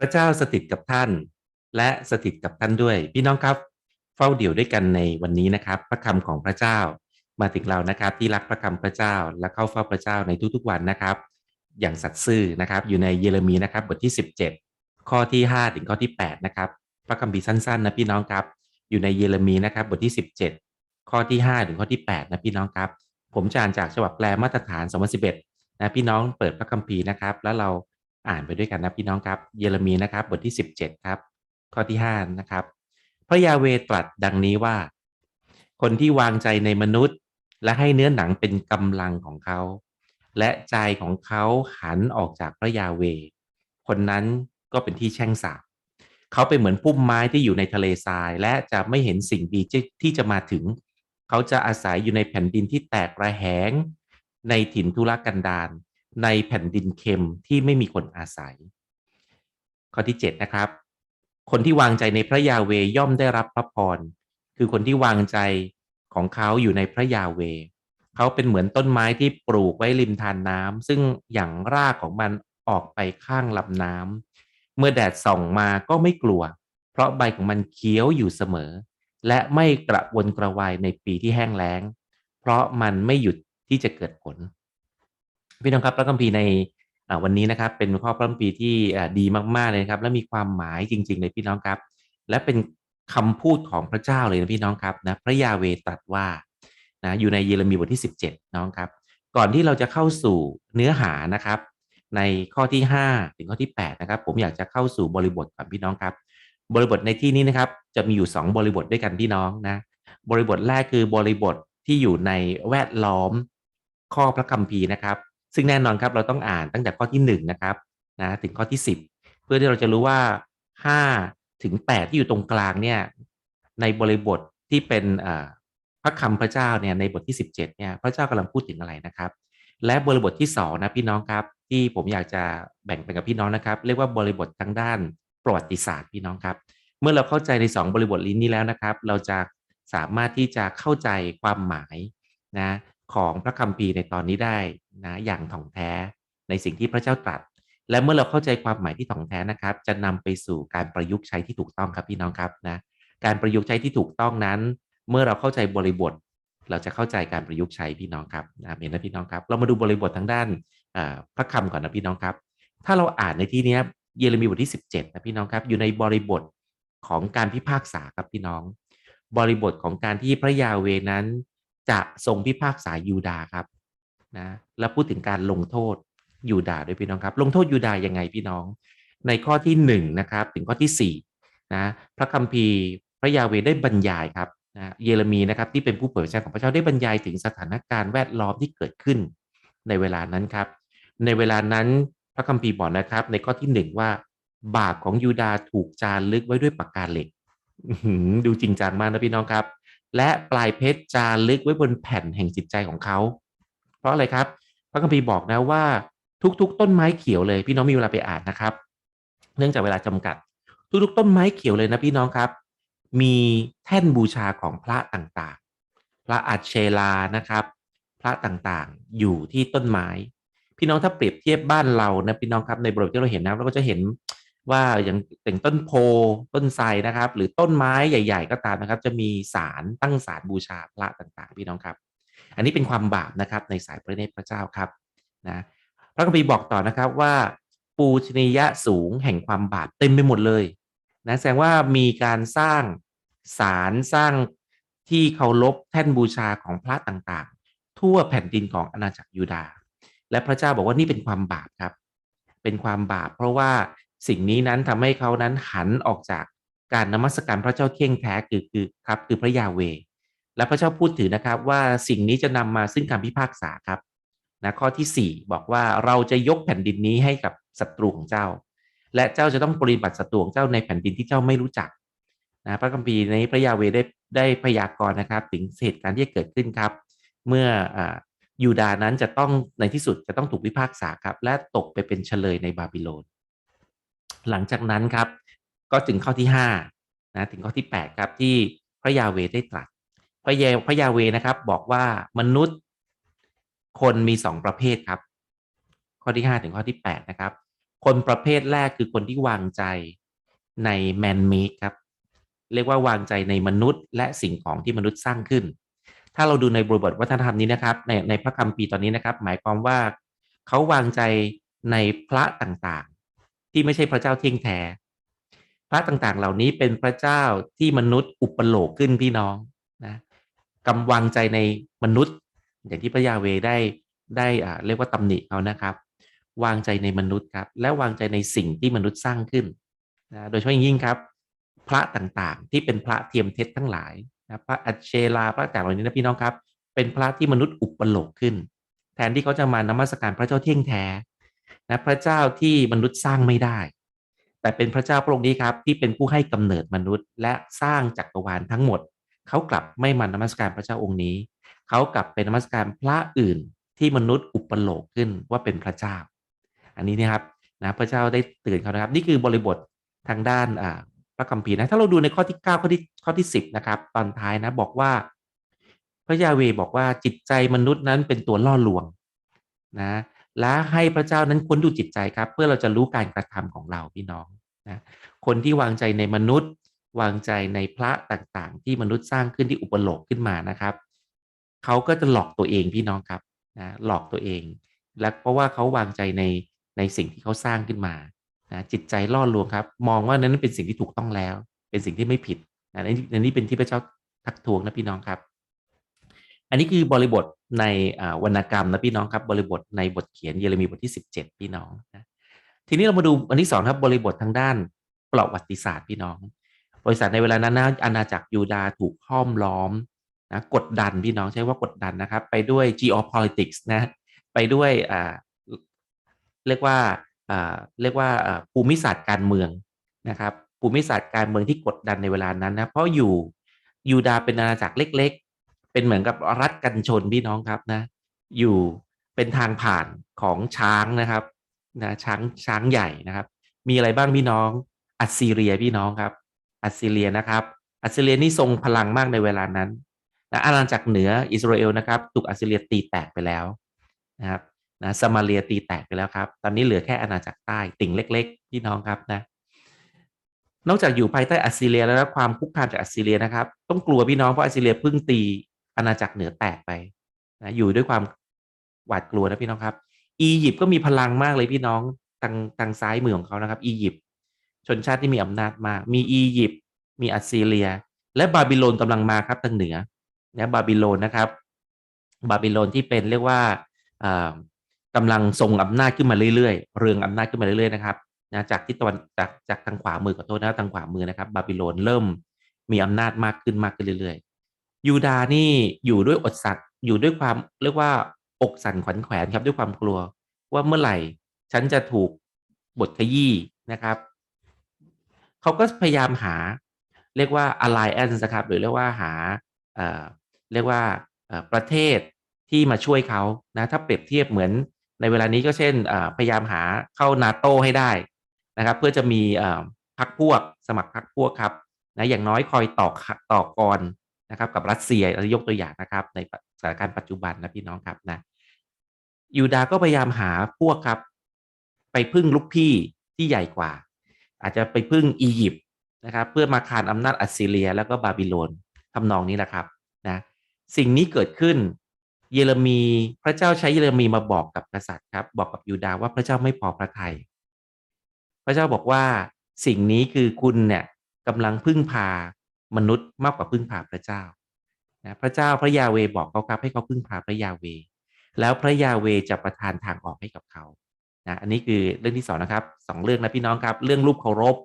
พระเจ้าสถิตกับท่าน และสถิตกับท่านด้วย พี่น้องครับ เฝ้าเดี่ยวด้วยกันในวันนี้นะครับ พระคำของพระเจ้า มาถึงเรานะครับที่รักพระคำพระเจ้าและเข้าเฝ้าพระเจ้าในทุกๆวันนะครับ อย่างสัตย์ซื่อนะครับ อยู่ในเยเรมีนะครับบทที่ 17 ข้อที่ 5 ถึงข้อที่ 8 นะครับ พระคัมภีสั้นๆนะพี่น้องครับ อยู่ในเยเรมีนะครับบทที่ 17 ข้อที่ 5 ถึงข้อที่ 8 นะพี่น้องครับ ผมจะอ่านจากฉบับแปลมาตรฐาน 2011 นะพี่น้องเปิดพระคัมภีร์นะครับ แล้วเรา อ่านไปด้วยกันนะพี่น้องครับ เยเรมีนะครับ บทที่ 17 ครับ ข้อที่5นะครับ พระยาเวตรัสดังนี้ว่า คนที่วางใจในมนุษย์ และให้เนื้อหนังเป็นกำลังของเขา และใจของเขาหันออกจากพระยาเว คนนั้นก็เป็นที่แช่งสาบเขาเป็นเหมือนพุ่มไม้ที่อยู่ในทะเลทราย และจะไม่เห็นสิ่งดีที่จะมาถึง เขาจะอาศัยอยู่ในแผ่นดินที่แตกระแหง ในถิ่นทุรกันดาร ในแผ่นดินเค็มที่ไม่มีคนอาศัย ข้อที่ 7 นะครับ คนที่วางใจในพระยาเวย่อมได้รับพระพร คือคนที่วางใจของเขาอยู่ในพระยาเว เขาเป็นเหมือนต้นไม้ที่ปลูกไว้ริมทานน้ำซึ่งอย่างรากของมันออกไปข้างลำน้ำเมื่อแดดส่องมาก็ไม่กลัว เพราะใบของมันเขียวอยู่เสมอ และไม่กระวนกระวายในปีที่แห้งแล้ง เพราะมันไม่หยุดที่จะเกิดผล พี่น้องครับพระคัมภีร์ในวันนี้นะครับ เป็นข้อพระคัมภีร์ที่ดีมากๆเลยครับ และมีความหมายจริง ๆ เลยพี่น้องครับ และเป็นคำพูดของพระเจ้าเลยนะพี่น้องครับนะพระยาเวตรัสว่านะอยู่ในเยเรมีบทที่ 17 น้องครับ ก่อนที่เราจะเข้าสู่เนื้อหานะครับ ในข้อที่ 5 ถึงข้อที่ 8 นะครับ ผมอยากจะเข้าสู่บริบทก่อนพี่น้องครับ บริบทในที่นี้นะครับ จะมีอยู่ 2 บริบทด้วยกันพี่น้องนะบริบทแรกคือบริบทที่อยู่ในแวดล้อมข้อพระคัมภีร์นะครับ ซึ่งแน่นอนครับเราต้องอ่านตั้งแต่ข้อที่1นะครับนะถึงข้อที่ 10 เพื่อที่เราจะรู้ว่า 5 ถึง 8 ที่อยู่ตรงกลางเนี่ยในบริบทที่เป็นพระคำพระเจ้าเนี่ยในบทที่ 17เนี่ยพระเจ้ากำลังพูดถึงอะไรนะครับ และบริบทที่2นะพี่น้องครับที่ผมอยากจะแบ่งไปกับพี่น้องนะครับ เรียกว่าบริบททางด้านประวัติศาสตร์พี่น้องครับ เมื่อเราเข้าใจใน 2 บริบทลิ้นนี้แล้วนะครับ เราจะสามารถที่จะเข้าใจความหมายนะ ของพระคัมภีร์ในตอนนี้ได้นะอย่างถ่องแท้ในสิ่งที่พระเจ้าตรัส และเมื่อเราเข้าใจความหมายที่ถ่องแท้นะครับ จะนำไปสู่การประยุกต์ใช้ที่ถูกต้องครับพี่น้องครับนะการประยุกต์ใช้ที่ถูกต้องนั้น เมื่อเราเข้าใจบริบท เราจะเข้าใจการประยุกต์ใช้พี่น้องครับนะเห็นนะพี่น้องครับ เรามาดูบริบททางด้านพระคำก่อนนะพี่น้องครับ ถ้าเราอ่านในที่นี้เยเรมีบทที่ 17นะพี่น้องครับ อยู่ในบริบทของการพิพากษาครับพี่น้อง บริบทของการที่พระยาเวนั้น จะทรงพิพากษายูดาครับนะแล้วพูดถึงการลงโทษยูดาด้วยพี่น้องครับ ลงโทษยูดายังไงพี่น้อง ในข้อที่1นะครับถึงข้อที่4นะพระคัมภีร์พระยาเวได้บรรยายครับนะเยเรมีนะครับที่เป็นผู้เผยพระชนะของพระเจ้าได้บรรยายถึงสถานการณ์แวดล้อมที่เกิดขึ้น ในเวลานั้นครับ ในเวลานั้นพระคัมภีร์บอกนะครับ ในข้อที่1ว่าบาปของยูดาถูกจารึกไว้ด้วยปากกาเหล็กดูจริงจังมากนะพี่น้องครับ และปลายเพชรจารึกไว้บนแผ่นแห่งจิตใจของเขา เพราะอะไรครับ พระคัมภีร์บอกนะว่าทุก ๆ ต้นไม้เขียวเลย พี่น้องมีเวลาไปอ่านนะครับ เนื่องจากเวลาจำกัด ทุก ๆ ต้นไม้เขียวเลยนะพี่น้องครับ มีแท่นบูชาของพระต่างๆ พระอัจเชลานะครับ พระต่างๆอยู่ที่ต้นไม้ พี่น้องถ้าเปรียบเทียบบ้านเรานะพี่น้องครับในบริบทที่เราเห็นนะเราก็จะเห็น ว่าอย่างแต่งต้นโพต้นไทรนะครับ หรือต้นไม้ใหญ่ ๆ ก็ตามนะครับ จะมีศาลตั้งศาลบูชาพระต่างๆ พี่น้องครับ อันนี้เป็นความบาปนะครับในสายพระเนตรพระเจ้าครับนะพระคัมภีร์บอกต่อนะครับว่า ปูชนียะสูงแห่งความบาปเต็มไปหมดเลยนะแสดงว่ามีการสร้างศาลสร้างที่เคารพแท่นบูชาของพระต่างๆ ทั่วแผ่นดินของอาณาจักรยูดาห์และพระเจ้าบอกว่านี่เป็นความบาปครับ เป็นความบาปเพราะว่า สิ่งนี้นั้นทำให้เขานั้นหันออกจากการนมัสการพระเจ้าเที่ยงแท้คือคือครับคือพระยาเว และพระเจ้าพูดถึงนะครับว่าสิ่งนี้จะนำมาซึ่งการพิพากษาครับนะข้อที่ 4 บอกว่าเราจะยกแผ่นดินนี้ให้กับศัตรูของเจ้า และเจ้าจะต้องปฏิบัติศัตรูของเจ้าในแผ่นดินที่เจ้าไม่รู้จักนะพระคัมภีร์ในพระยาเวได้ได้พยากรณ์นะครับ ถึงเหตุการณ์ที่จะเกิดขึ้นครับ เมื่ออยูดานั้นจะต้องในที่สุดจะต้องถูกพิพากษาครับ และตกไปเป็นเฉลยในบาบิโลน หลังจากนั้นครับ ก็ถึงข้อที่5นะถึงข้อที่ 8 ครับที่พระยาเวได้ตรัสพระยาพระยาเวนะครับ บอกว่ามนุษย์คนมีสองประเภทครับ ข้อที่5ถึงข้อที่8นะครับ คนประเภทแรกคือคนที่วางใจในแมนเมดครับ เรียกว่าวางใจในมนุษย์ และสิ่งของที่มนุษย์สร้างขึ้น ถ้าเราดูในบริบทวัฒนธรรมนี้นะครับ ในในพระคัมภีร์ตอนนี้นะครับ หมายความว่าเขาวางใจในพระต่าง ที่ไม่ใช่พระเจ้าเที่ยงแท้พระต่างๆ เหล่านี้เป็นพระเจ้าที่มนุษย์อุปโลกขึ้นพี่น้องนะกำวางใจในมนุษย์ อย่างที่พระยาเวได้ได้อ่าเรียกว่าตำหนิเขานะครับ วางใจในมนุษย์ครับ และวางใจในสิ่งที่มนุษย์สร้างขึ้นนะโดยเฉพาะยิ่งครับ พระต่างๆ ที่เป็นพระเทียมเท็จทั้งหลายนะพระอัจเชลาพระต่างเหล่านี้นะพี่น้องครับ เป็นพระที่มนุษย์อุปโลกขึ้น แทนที่เขาจะมานมัสการพระเจ้าเที่ยงแท้ นะพระเจ้าที่มนุษย์สร้างไม่ได้ แต่เป็นพระเจ้าพระองค์นี้ครับ ที่เป็นผู้ให้กำเนิดมนุษย์ และสร้างจักรวาลทั้งหมด เขากลับไม่มานมัสการพระเจ้าองค์นี้ เขากลับเป็นนมัสการพระอื่นที่มนุษย์อุปโลกขึ้นว่าเป็นพระเจ้า อันนี้นะครับนะพระเจ้าได้ตือนเขานะครับ นี่คือบริบททางด้านอ่าพระคัมภีร์นะถ้าเราดูในข้อที่ 9 ข้อที่ข้อที่ 10 นะครับ ตอนท้ายนะบอกว่า พระยาเวบอกว่าจิตใจมนุษย์นั้นเป็นตัวล่อลวงนะ และให้พระเจ้านั้นค้นดูจิตใจครับ เพื่อเราจะรู้การกระทำของเราพี่น้องนะคนที่วางใจในมนุษย์ วางใจในพระต่างๆ ที่มนุษย์สร้างขึ้นที่อุปโลกขึ้นมานะครับเขาก็จะหลอกตัวเองพี่น้องครับนะหลอกตัวเอง และเพราะว่าเขาวางใจในในสิ่งที่เขาสร้างขึ้นมานะจิตใจล่อลวงครับ มองว่านั้นเป็นสิ่งที่ถูกต้องแล้ว เป็นสิ่งที่ไม่ผิดนะนนนี้เป็นที่พระเจ้าทักท้วงนะพี่น้องครับ อันนี้คือบริบทในวรรณกรรมนะพี่น้องครับบริบทในบทเขียนเยเรมีบทที่ 17 พี่น้องนะทีนี้เรามาดูอันที่สองครับบริบททางด้านประวัติศาสตร์พี่น้อง บริษัทในเวลานั้นนะอาณาจักรยูดาถูกห้อมล้อมนะกดดันพี่น้องใช้ว่ากดดันนะครับ ไปด้วย geopolitics นะไปด้วยอ่าเรียกว่าอ่าเรียกว่าภูมิศาสตร์การเมืองนะครับภูมิศาสตร์การเมืองที่กดดันในเวลานั้นนะเพราะอยู่ยูดาเป็นอาณาจักรเล็ก เป็นเหมือนกับรัฐกันชนพี่น้องครับนะ อยู่เป็นทางผ่านของช้างนะครับนะช้างช้างใหญ่นะครับ มีอะไรบ้างพี่น้องอัสซีเรียพี่น้องครับ อัสซีเรียนะครับ อัสซีเรียนี่ทรงพลังมากในเวลานั้นนะอาณาจักรเหนืออิสราเอลนะครับถูกอัสซีเรียตีแตกไปแล้วนะครับนะสมาเรียตีแตกไปแล้วครับ ตอนนี้เหลือแค่อาณาจักรใต้ติ่งเล็ก ๆ พี่น้องครับนะนอกจากอยู่ภายใต้อัสซีเรียแล้วความคุกคามจากอัสซีเรียนะครับ ต้องกลัวพี่น้องเพราะอัสซีเรียเพิ่งตี อาณาจักรเหนือแตกไปนะอยู่ด้วยความหวาดกลัวนะพี่น้องครับ อียิปต์ก็มีพลังมากเลยพี่น้องทางทางซ้ายมือของเขานะครับ อียิปต์ชนชาติที่มีอำนาจมาก มีอียิปต์มีอัสซีเรีย และบาบิโลนกำลังมาครับทางเหนือนะบาบิโลนนะครับ บาบิโลนที่เป็นเรียกว่ากำลังทรงอำนาจขึ้นมาเรื่อยๆ เรืองอำนาจขึ้นมาเรื่อยๆนะครับนะจากที่ตะวันจากจากทางขวามือขอโทษนะทางขวามือนะครับ บาบิโลนเริ่มมีอำนาจมากขึ้นมากขึ้นเรื่อย ยูดาห์นี่อยู่ด้วยอดสัตว์อยู่ด้วยความเรียกว่าอกสั่นขวัญแขวนครับด้วยความกลัว ว่าเมื่อไหร่ ฉันจะถูกบทขยี้นะครับเขาก็พยายามหา เรียกว่า alliance นะครับ หรือเรียกว่าหาเรียกว่าประเทศที่มาช่วยเขานะถ้าเปรียบเทียบเหมือนในเวลานี้ก็เช่นพยายามหาเข้านาโตให้ได้นะครับ เพื่อจะมีพักพวกสมัครพักพวกครับนะอย่างน้อยคอยต่อต่อกร นะครับกับรัสเซียเรายกตัวอย่างนะครับ ในสถานการณ์ปัจจุบันนะพี่น้องครับนะยูดาก็พยายามหาพวกครับ ไปพึ่งลูกพี่ที่ใหญ่กว่า อาจจะไปพึ่งอียิปต์นะครับ เพื่อมาคานอำนาจอัสซีเรีย แล้วก็บาบิโลนทำนองนี้แหละครับนะสิ่งนี้เกิดขึ้น เยเรมีพระเจ้าใช้เยเรมีมาบอกกับกษัตริย์ครับ บอกกับยูดาว่าพระเจ้าไม่พอพระทยัยพระเจ้าบอกว่าสิ่งนี้คือคุณเนี่ยกำลังพึ่งพา มนุษย์มากกว่าพึ่งพาพระเจ้านะพระเจ้าพระยาเวบอกเขาครับให้เขาพึ่งพาพระยาเว แล้วพระยาเวจะประทานทางออกให้กับเขานะอันนี้คือเรื่องที่สองนะครับสองเรื่องนะพี่น้องครับ เรื่องรูปเคารพ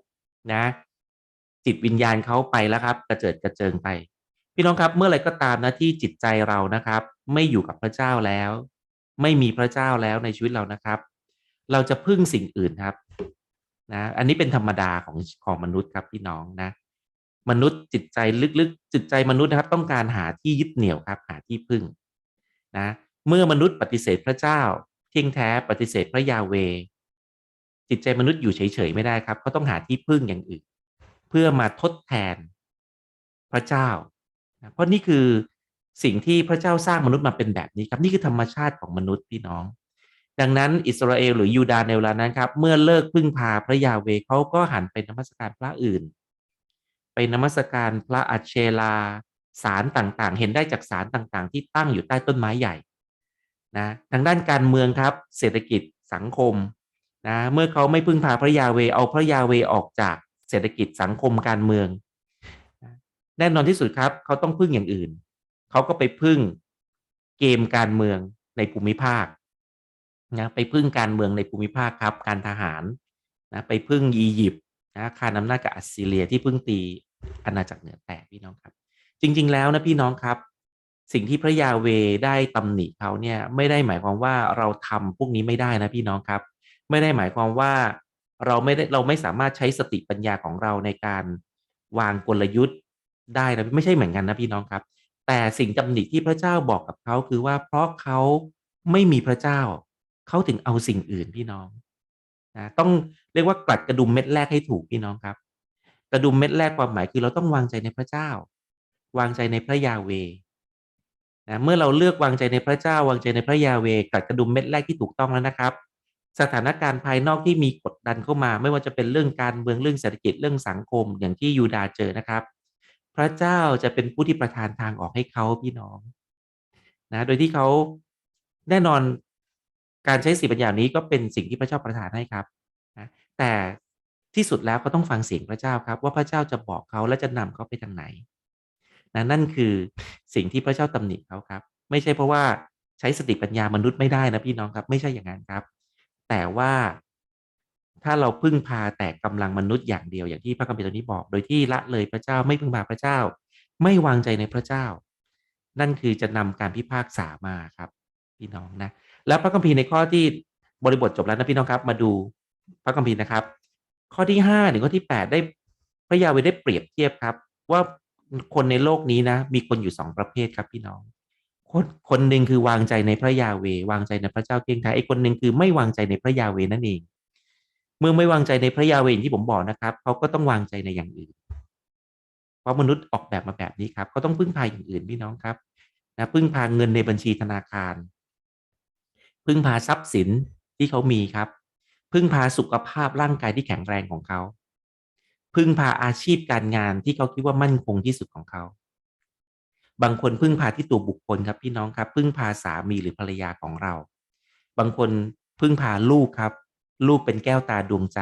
นะ จิตวิญญาณเขาไปแล้วครับ กระเจิดกระเจิงไป พี่น้องครับเมื่อไรก็ตามนะที่จิตใจเรานะครับ ไม่อยู่กับพระเจ้าแล้ว ไม่มีพระเจ้าแล้วในชีวิตเรานะครับ เราจะพึ่งสิ่งอื่นครับนะอันนี้เป็นธรรมดาของของมนุษย์ครับพี่น้องนะ มนุษย์จิตใจลึกๆ จิตใจมนุษย์นะครับ ต้องการหาที่ยึดเหนี่ยวครับ หาที่พึ่งนะเมื่อมนุษย์ปฏิเสธพระเจ้า เที่ยงแท้ปฏิเสธพระยาเว จิตใจมนุษย์อยู่เฉยๆไม่ได้ครับเขาต้องหาที่พึ่งอย่างอื่น เพื่อมาทดแทนพระเจ้าเพราะนี่คือสิ่งที่พระเจ้าสร้างมนุษย์มาเป็นแบบนี้ครับ นี่คือธรรมชาติของมนุษย์พี่น้อง ดังนั้นอิสราเอลหรือยูดาห์ในเวลานั้นครับ เมื่อเลิกพึ่งพาพระยาเวเขาก็หันไปนมัสการพระอื่น ไปนมัสการพระอัชเชลาสารต่างๆ เห็นได้จากสารต่างๆ ที่ตั้งอยู่ใต้ต้นไม้ใหญ่นะทางด้านการเมืองครับ เศรษฐกิจสังคมนะเมื่อเขาไม่พึ่งพาพระยาเวเอาพระยาเวออกจากเศรษฐกิจสังคมการเมือง แน่นอนที่สุดครับ เขาต้องพึ่งอย่างอื่น เขาก็ไปพึ่งเกมการเมืองในภูมิภาคนะไปพึ่งการเมืองในภูมิภาคครับ การทหารนะไปพึ่งอียิปต์ นะคานอำนาจกับอัสซีเรียที่เพึ่งตีอาณาจักรเหนือแตกพี่น้องครับ จริง ๆ แล้วนะพี่น้องครับ สิ่งที่พระยาเวได้ตำหนิเขาเนี่ยไม่ได้หมายความว่าเราทำพวกนี้ไม่ได้นะพี่น้องครับ ไม่ได้หมายความว่าเราไม่ได้เราไม่สามารถใช้สติปัญญาของเราในการวางกลยุทธ์ได้นะไม่ใช่เหมือนกันนะพี่น้องครับ แต่สิ่งตำหนิที่พระเจ้าบอกกับเขาคือว่าเพราะเขาไม่มีพระเจ้าเขาถึงเอาสิ่งอื่นพี่น้อง นะต้องเรียกว่ากลัดกระดุมเม็ดแรกให้ถูกพี่น้องครับ กระดุมเม็ดแรกความหมายคือเราต้องวางใจในพระเจ้า วางใจในพระยาเวนะเมื่อเราเลือกวางใจในพระเจ้า วางใจในพระยาเวกลัดกระดุมเม็ดแรกที่ถูกต้องแล้วนะครับ สถานการณ์ภายนอกที่มีกดดันเข้ามา ไม่ว่าจะเป็นเรื่องการเมืองเรื่องเศรษฐกิจเรื่องสังคมอย่างที่ยูดาเจอนะครับ พระเจ้าจะเป็นผู้ที่ประทานทางออกให้เขาพี่น้องนะโดยที่เขาแน่นอน การใช้สีปัญญานี้ก็เป็นสิ่งที่พระเจ้าประทานให้ครับนะแต่ที่สุดแล้วเขาต้องฟังเสียงพระเจ้าครับ ว่าพระเจ้าจะบอกเขาและจะนำเขาไปทางไหนนะนั่นคือสิ่งที่พระเจ้าตำหนิเขาครับ ไม่ใช่เพราะว่าใช้สติปัญญามนุษย์ไม่ได้นะพี่น้องครับ ไม่ใช่อย่างนั้นครับ แต่ว่าถ้าเราพึ่งพาแต่กำลังมนุษย์อย่างเดียวอย่างที่พระคัมภีร์ตรงนี้บอก โดยที่ละเลยพระเจ้าไม่พึ่งพาพระเจ้า ไม่วางใจในพระเจ้า นั่นคือจะนำการพิพากษามาครับ พี่น้องนะ แล้วพระคัมภีร์ในข้อที่บริบทจบแล้วนะพี่น้องครับ มาดูพระคัมภีร์นะครับ ข้อที่ห้าถึงข้อที่แปดได้พระยาเวได้เปรียบเทียบครับ ว่าคนในโลกนี้นะ มีคนอยู่สองประเภทครับพี่น้อง คนคนหนึ่งคือวางใจในพระยาเว วางใจในพระเจ้าเพียงไทยไอ้คนหนึ่งคือไม่วางใจในพระยาเวนั่นเอง เมื่อไม่วางใจในพระยาเวที่ผมบอกนะครับเขาก็ต้องวางใจในอย่างอื่น เพราะมนุษย์ออกแบบมาแบบนี้ครับเขาต้องพึ่งพาอย่างอื่นพี่น้องครับนะพึ่งพาเงินในบัญชีธนาคาร พึ่งพาทรัพย์สินที่เขามีครับ พึ่งพาสุขภาพร่างกายที่แข็งแรงของเขา พึ่งพาอาชีพการงานที่เขาคิดว่ามั่นคงที่สุดของเขา บางคนพึ่งพาที่ตัวบุคคลครับพี่น้องครับ พึ่งพาสามีหรือภรรยาของเรา บางคนพึ่งพาลูกครับ ลูกเป็นแก้วตาดวงใจ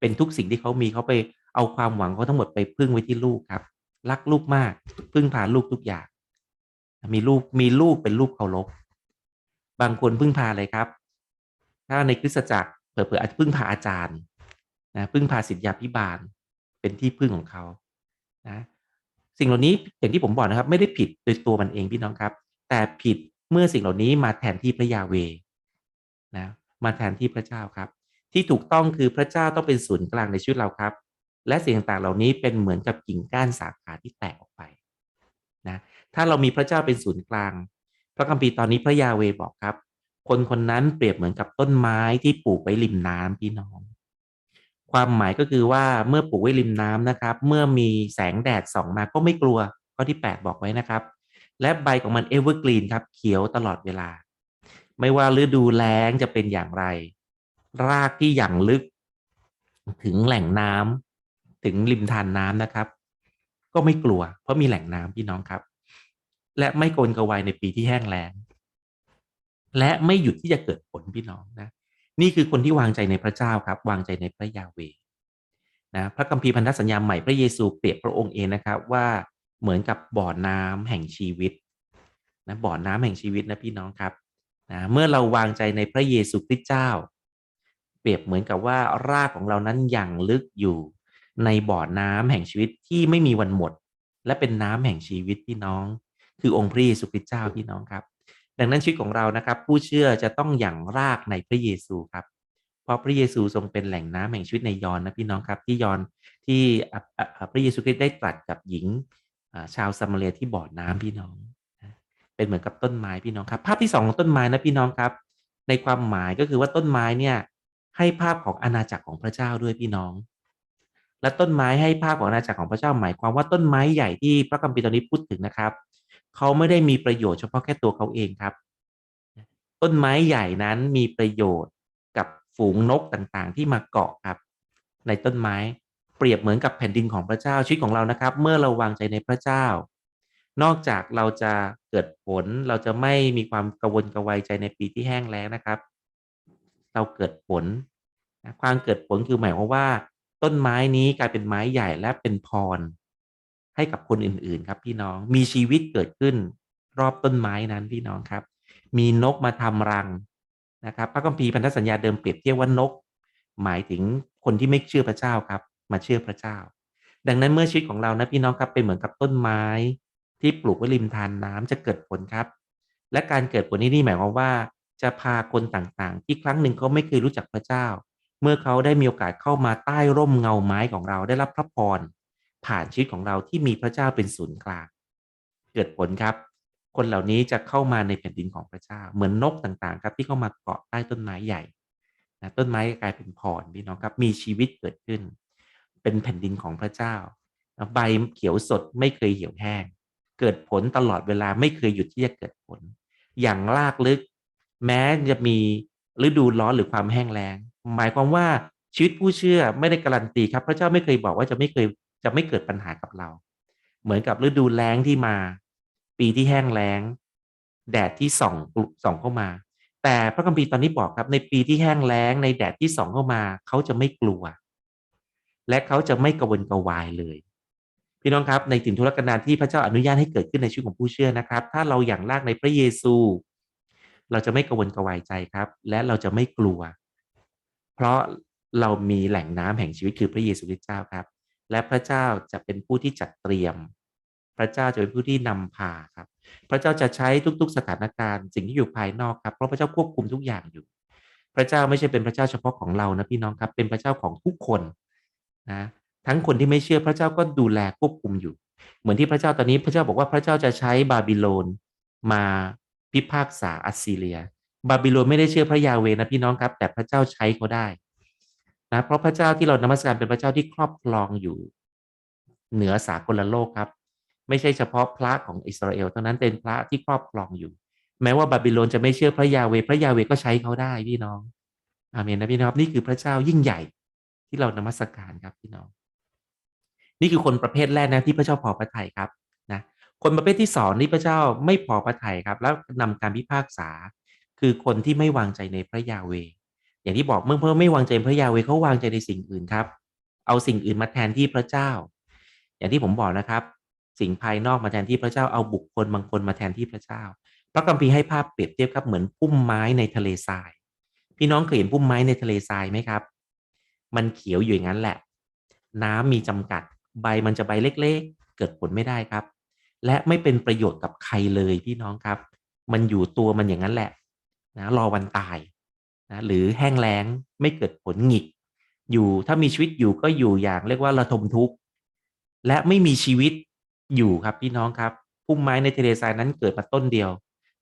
เป็นทุกสิ่งที่เขามีเขาไปเอาความหวังเขาทั้งหมดไปพึ่งไว้ที่ลูกครับ รักลูกมาก พึ่งพาลูกทุกอย่าง มีลูกมีลูกเป็นลูกเคารพ บางคนพึ่งพาอะไรครับ ถ้าในคริสตจักรเผื่อๆอาจจะพึ่งพาอาจารย์นะพึ่งพาศิทธยาพิบาลเป็นที่พึ่งของเขานะสิ่งเหล่านี้อย่างที่ผมบอกนะครับ ไม่ได้ผิดโดยตัวมันเองพี่น้องครับ แต่ผิดเมื่อสิ่งเหล่านี้มาแทนที่พระยาเวนะมาแทนที่พระเจ้าครับ ที่ถูกต้องคือพระเจ้าต้องเป็นศูนย์กลางในชีวิตเราครับ และสิ่งต่างๆเหล่านี้เป็นเหมือนกับกิ่งก้านสาขาที่แตกออกไปนะถ้าเรามีพระเจ้าเป็นศูนย์กลาง พระคัมภีร์ตอนนี้พระยาเวบอกครับ คนคนนั้นเปรียบเหมือนกับต้นไม้ที่ปลูกไว้ริมน้ำพี่น้อง ความหมายก็คือว่าเมื่อปลูกไว้ริมน้ำนะครับ เมื่อมีแสงแดดส่องมาก็ไม่กลัวข้อที่ 8 บอกไว้นะครับ และใบของมันเอเวอร์กรีนครับ เขียวตลอดเวลา ไม่ว่าฤดูแล้งจะเป็นอย่างไร รากที่อย่างลึก ถึงแหล่งน้ำถึงริมทานน้ำนะครับ ก็ไม่กลัว เพราะมีแหล่งน้ำพี่น้องครับ และไม่กนกระวายในปีที่แห้งแล้งและไม่หยุดที่จะเกิดผลพี่น้องนะ นี่คือคนที่วางใจในพระเจ้าครับ วางใจในพระยาเวนะพระคัมภีร์พันธสัญญาใหม่พระเยซูเปรียบพระองค์เองนะครับว่าเหมือนกับบ่อน้ำแห่งชีวิตนะบ่อน้ำแห่งชีวิตนะพี่น้องครับนะเมื่อเราวางใจในพระเยซูคริสต์เจ้า เปรียบเหมือนกับว่ารากของเรานั้นยังลึกอยู่ในบ่อน้ำแห่งชีวิตที่ไม่มีวันหมด และเป็นน้ำแห่งชีวิตพี่น้อง คือองค์พระเยซูคริสต์เจ้าพี่น้องครับ ดังนั้นชีวิตของเรานะครับ ผู้เชื่อจะต้องอย่างรากในพระเยซูครับ เพราะพระเยซูทรงเป็นแหล่งน้ำแห่งชีวิตในยอห์นนะพี่น้องครับที่ยอห์นที่พระเยซูคริสต์ได้ตรัสกับหญิงชาวซามาเรียที่บ่อน้ำพี่น้อง เป็นเหมือนกับต้นไม้พี่น้องครับ ภาพที่สองของต้นไม้นะพี่น้องครับ ในความหมายก็คือว่าต้นไม้เนี่ยให้ภาพของอาณาจักรของพระเจ้าด้วยพี่น้อง และต้นไม้ให้ภาพของอาณาจักรของพระเจ้าหมายความว่าต้นไม้ใหญ่ที่พระคัมภีร์ตอนนี้พูดถึงนะครับ เขาไม่ได้มีประโยชน์เฉพาะแค่ตัวเขาเองครับ ต้นไม้ใหญ่นั้นมีประโยชน์กับฝูงนกต่างๆ ที่มาเกาะครับ ในต้นไม้เปรียบเหมือนกับแผ่นดินของพระเจ้าชีวิตของเรานะครับ เมื่อเราวางใจในพระเจ้า นอกจากเราจะเกิดผลเราจะไม่มีความกระวนกระวายใจในปีที่แห้งแล้งนะครับ เราเกิดผลความเกิดผลคือหมายความว่า ต้นไม้นี้กลายเป็นไม้ใหญ่และเป็นพร ให้กับคนอื่นๆ ครับพี่น้อง มีชีวิตเกิดขึ้นรอบต้นไม้นั้นพี่น้องครับ มีนกมาทำรังนะครับพระคัมภีร์พันธสัญญาเดิมเปรียบเทียบว่านก หมายถึงคนที่ไม่เชื่อพระเจ้าครับ มาเชื่อพระเจ้า ดังนั้นเมื่อชีวิตของเรานะพี่น้องครับเป็นเหมือนกับต้นไม้ ที่ปลูกไว้ริมทานน้ำจะเกิดผลครับ และการเกิดผลนี้นี่หมายความว่าจะพาคนต่างๆ ที่ครั้งหนึ่งเขาไม่เคยรู้จักพระเจ้า เมื่อเขาได้มีโอกาสเข้ามาใต้ร่มเงาไม้ของเราได้รับพระพร ผ่านชีวิตของเราที่มีพระเจ้าเป็นศูนย์กลาง เกิดผลครับ คนเหล่านี้จะเข้ามาในแผ่นดินของพระเจ้า เหมือนนกต่างๆ ครับที่เข้ามาเกาะใต้ต้นไม้ใหญ่นะต้นไม้กลายเป็นพรพี่น้องครับ มีชีวิตเกิดขึ้น เป็นแผ่นดินของพระเจ้าใบเขียวสดไม่เคยเหี่ยวแห้ง เกิดผลตลอดเวลาไม่เคยหยุดที่จะเกิดผล อย่างลากลึก แม้จะมีฤดูร้อนหรือความแห้งแล้ง หมายความว่าชีวิตผู้เชื่อไม่ได้การันตีครับ พระเจ้าไม่เคยบอกว่าจะไม่เคย จะไม่เกิดปัญหากับเรา เหมือนกับฤดูแล้งที่มา ปีที่แห้งแล้ง แดดที่ส่องส่องเข้ามา แต่พระคัมภีร์ตอนนี้บอกครับ ในปีที่แห้งแล้ง ในแดดที่ส่องเข้ามา เขาจะไม่กลัว และเขาจะไม่กระวนกระวายเลย พี่น้องครับในถิ่นทุรกันดารที่พระเจ้าอนุญาตให้เกิดขึ้นในชีวิตของผู้เชื่อนะครับ ถ้าเราอย่างลากในพระเยซู เราจะไม่กระวนกระวายใจครับ และเราจะไม่กลัว เพราะเรามีแหล่งน้ำแห่งชีวิตคือพระเยซูคริสต์เจ้าครับ และพระเจ้าจะเป็นผู้ที่จัดเตรียม พระเจ้าจะเป็นผู้ที่นำพาครับ พระเจ้าจะใช้ทุก ๆ สถานการณ์ สิ่งที่อยู่ภายนอกครับ เพราะพระเจ้าควบคุมทุกอย่างอยู่ พระเจ้าไม่ใช่เป็นพระเจ้าเฉพาะของเรานะพี่น้องครับ เป็นพระเจ้าของทุกคนนะทั้งคนที่ไม่เชื่อพระเจ้าก็ดูแลควบคุมอยู่ เหมือนที่พระเจ้าตอนนี้พระเจ้าบอกว่าพระเจ้าจะใช้บาบิโลนมาพิพากษาอัสซีเรีย บาบิโลนไม่ได้เชื่อพระยาเวนะพี่น้องครับ แต่พระเจ้าใช้เขาได้ นะเพราะพระเจ้าที่เรานมัสการเป็นพระเจ้าที่ครอบครองอยู่ เหนือสากลโลกครับ ไม่ใช่เฉพาะพระของอิสราเอลเท่านั้นเป็นพระที่ครอบครองอยู่ แม้ว่าบาบิโลนจะไม่เชื่อพระยาเวพระยาเวก็ใช้เขาได้พี่น้อง อาเมนนะพี่น้องนี่คือพระเจ้ายิ่งใหญ่ที่เรานมัสการครับพี่น้อง นี่คือคนประเภทแรกนะที่พระเจ้าพอพระทัยครับนะคนประเภทที่สองนี่พระเจ้าไม่พอพระทัยครับ แล้วนำการพิพากษา คือคนที่ไม่วางใจในพระยาเว อย่างที่บอกเมื่อเพื่อไม่วางใจพระยาเวเขาวางใจในสิ่งอื่นครับ เอาสิ่งอื่นมาแทนที่พระเจ้า อย่างที่ผมบอกนะครับ สิ่งภายนอกมาแทนที่พระเจ้าเอาบุคคลบางคนมาแทนที่พระเจ้า พระคัมภีร์ให้ภาพเปรียบเทียบครับเหมือนพุ่มไม้ในทะเลทราย พี่น้องเคยเห็นพุ่มไม้ในทะเลทรายไหมครับ มันเขียวอยู่อย่างนั้นแหละ น้ำมีจำกัด ใบมันจะใบเล็ก ๆ เกิดผลไม่ได้ครับ และไม่เป็นประโยชน์กับใครเลยพี่น้องครับ มันอยู่ตัวมันอย่างนั้นแหละนะรอวันตาย นะหรือแห้งแล้งไม่เกิดผลหงิก อยู่ถ้ามีชีวิตอยู่ก็อยู่อย่างเรียกว่าระทมทุกข์ และไม่มีชีวิตอยู่ครับพี่น้องครับพุ่มไม้ในทะเลทรายนั้นเกิดมาต้นเดียว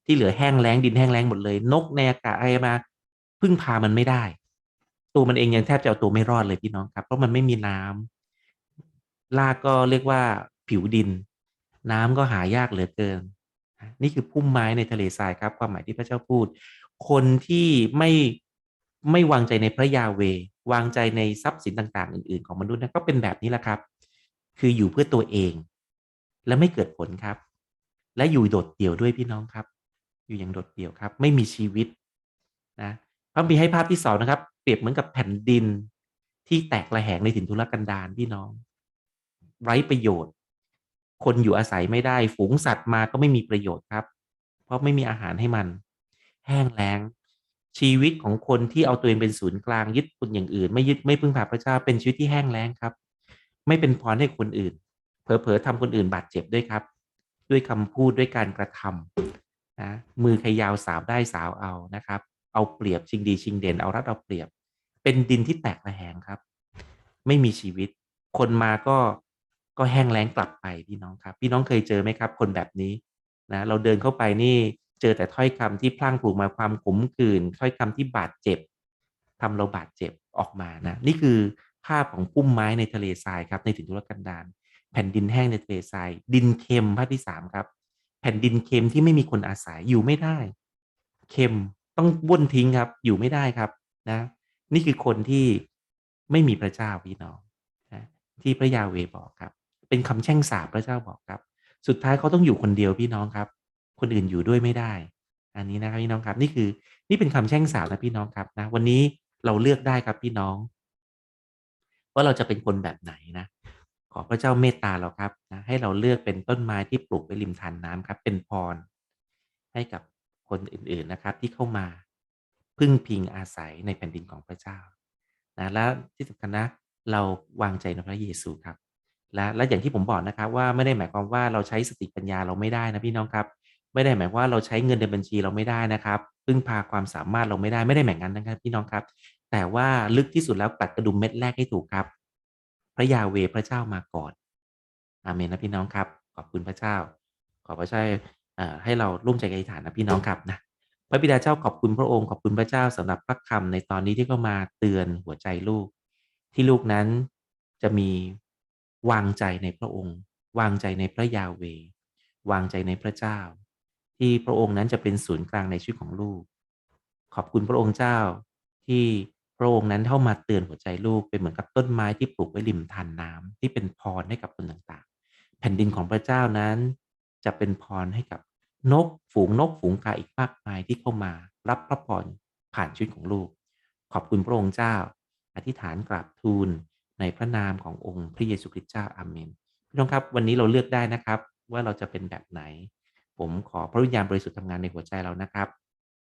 ที่เหลือแห้งแล้งดินแห้งแล้งหมดเลย นกในอากาศอะไรมาพึ่งพามันไม่ได้ ตัวมันเองยังแทบจะเอาตัวไม่รอดเลยพี่น้องครับ เพราะมันไม่มีน้ำลากก็เรียกว่าผิวดิน น้ำก็หายากเหลือเกิน นี่คือพุ่มไม้ในทะเลทรายครับ ความหมายที่พระเจ้าพูด คนที่ไม่ไม่วางใจในพระยาเว วางใจในทรัพย์สินต่างๆ อื่น ๆ ของมนุษย์นะก็เป็นแบบนี้แหละครับ คืออยู่เพื่อตัวเอง และไม่เกิดผลครับ และอยู่โดดเดี่ยวด้วยพี่น้องครับ อยู่อย่างโดดเดี่ยวครับ ไม่มีชีวิตนะพระบีให้ภาพที่สองนะครับ เปรียบเหมือนกับแผ่นดินที่แตกระแหงในถิ่นทุรกันดารพี่น้อง ไร้ประโยชน์ คนอยู่อาศัยไม่ได้ ฝูงสัตว์มาก็ไม่มีประโยชน์ครับ เพราะไม่มีอาหารให้มัน แห้งแล้ง ชีวิตของคนที่เอาตัวเองเป็นศูนย์กลางยึดคุณอย่างอื่น ไม่ยึดไม่พึ่งพาพระเจ้าเป็นชีวิตที่แห้งแล้งครับ ไม่เป็นพรให้คนอื่น เผลอๆทำคนอื่นบาดเจ็บด้วยครับ ด้วยคำพูดด้วยการกระทำนะมือใครยาวสาวได้สาวเอานะครับ เอาเปรียบชิงดีชิงเด่นเอารัดเอาเปรียบ เป็นดินที่แตกระแหงครับ ไม่มีชีวิต คนมาก็ก็แห้งแล้งกลับไปพี่น้องครับ พี่น้องเคยเจอไหมครับ คนแบบนี้นะเราเดินเข้าไปนี่ เจอแต่ถ้อยคำที่พลั่งพลูมาความขมขื่นถ้อยคำที่บาดเจ็บทำเราบาดเจ็บออกมานะนี่คือภาพของพุ่มไม้ในทะเลทรายครับในถิ่นทุรกันดารแผ่นดินแห้งในทะเลทราย ดินเค็มภาพที่สามครับ แผ่นดินเค็มที่ไม่มีคนอาศัยอยู่ไม่ได้ เค็มต้องบ้วนทิ้งครับ อยู่ไม่ได้ครับนะ นี่คือคนที่ไม่มีพระเจ้าพี่น้องนะที่พระยาเวบอกครับ เป็นคำแช่งสาปพระเจ้าบอกครับ สุดท้ายเขาต้องอยู่คนเดียวพี่น้องครับ คนอื่นอยู่ด้วยไม่ได้ อันนี้นะครับพี่น้องครับ นี่คือนี่เป็นคำแช่งสาปนะพี่น้องครับนะวันนี้เราเลือกได้ครับพี่น้อง ว่าเราจะเป็นคนแบบไหนนะขอพระเจ้าเมตตาเราครับนะให้เราเลือกเป็นต้นไม้ที่ปลูกไว้ริมทานน้ำครับ เป็นพร ให้กับคนอื่นๆนะครับ ที่เข้ามาพึ่งพิงอาศัยในแผ่นดินของพระเจ้านะและที่สำคัญนะเราวางใจในพระเยซูครับและและอย่างที่ผมบอกนะครับว่าไม่ได้หมายความว่าเราใช้สติปัญญาเราไม่ได้นะพี่น้องครับ ไม่ได้หมายว่าเราใช้เงินในบัญชีเราไม่ได้นะครับพึ่งพาความสามารถเราไม่ได้ไม่ได้หมายงั้นนะครับพี่น้องครับ แต่ว่าลึกที่สุดแล้วตัดกระดุมเม็ดแรกให้ถูกครับ พระยาเวพระเจ้ามาก่อนอาเมนนะพี่น้องครับ ขอบคุณพระเจ้า ขอพระเจ้าให้เราร่วมใจกันอธิษฐานนะพี่น้องครับนะพระบิดาเจ้าขอบคุณพระองค์ขอบคุณพระเจ้าสำหรับพระคำในตอนนี้ที่เข้ามาเตือนหัวใจลูก ที่ลูกนั้นจะมีวางใจในพระองค์ วางใจในพระยาเว วางใจในพระเจ้า ที่พระองค์นั้นจะเป็นศูนย์กลางในชีวิตของลูก ขอบคุณพระองค์เจ้าที่พระองค์นั้นเข้ามาเตือนหัวใจลูกเป็นเหมือนกับต้นไม้ที่ปลูกไว้ริมทานน้ำที่เป็นพรให้กับคนต่างๆ แผ่นดินของพระเจ้านั้นจะเป็นพรให้กับนกฝูงนกฝูงกาอีกมากมายที่เข้ามารับพระพรผ่านชีวิตของลูก ขอบคุณพระองค์เจ้า อธิษฐานกราบทูลในพระนามขององค์พระเยซูคริสต์เจ้าอาเมนพี่น้องครับวันนี้เราเลือกได้นะครับว่าเราจะเป็นแบบไหน ผมขอพระวิญญาณบริสุทธิ์ทำงานในหัวใจเรานะครับ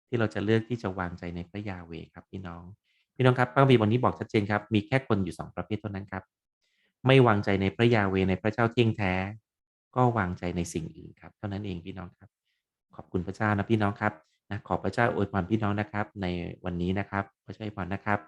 ที่เราจะเลือกที่จะวางใจในพระยาเวครับพี่น้อง พี่น้องครับพระคัมภีวันนี้บอกชัดเจนครับ มีแค่คนอยู่สองประเภทเท่านั้นครับ ไม่วางใจในพระยาเวในพระเจ้าเที่ยงแท้ ก็วางใจในสิ่งอื่นครับ เท่านั้นเองพี่น้องครับ ขอบคุณพระเจ้านะพี่น้องครับนะขอพระเจ้าอวยพรพี่น้องนะครับ ในวันนี้นะครับพระเจ้าอวยพรนะครับ